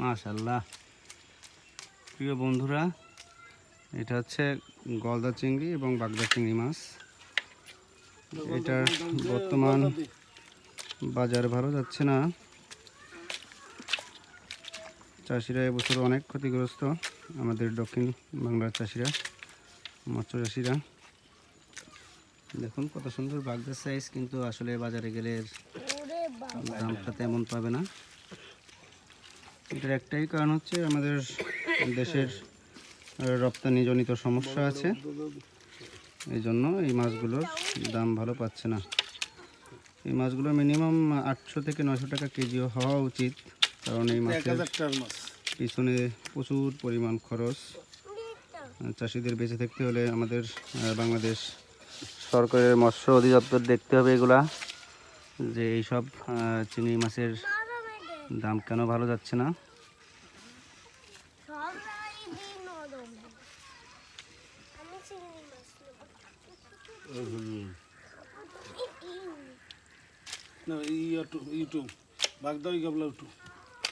মাশাল্লাহ প্রিয় বন্ধুরা, এটা হচ্ছে গলদা চিংড়ি এবং বাগদা চিংড়ি মাছ। এটার বর্তমান বাজার ভালো যাচ্ছে না। চাষিরা এবছর অনেক ক্ষতিগ্রস্ত। আমাদের দক্ষিণ বাংলার চাষিরা, মৎস্য চাষিরা। দেখুন কত সুন্দর বাগদার সাইজ কিন্তু আসলে বাজারে গেলে দামটা তেমন পাবে না। এটার একটাই কারণ হচ্ছে আমাদের দেশের রপ্তানিজনিত সমস্যা আছে। এই জন্য এই মাছগুলোর দাম ভালো পাচ্ছে না। এই মাছগুলো মিনিমাম আটশো থেকে নশো টাকা কেজিও হওয়া উচিত কারণ এই মাছের মাছ। পিছনে প্রচুর পরিমাণ খরচ। চাষিদের বেঁচে থাকতে হলে আমাদের বাংলাদেশ সরকারের মৎস্য অধিদপ্তর দেখতে হবে এগুলা যে এইসব চিংড়ি মাছের দাম কেন ভালো যাচ্ছে না? ইউটিউব ইউটিউব বাগদা গাবলা উঠু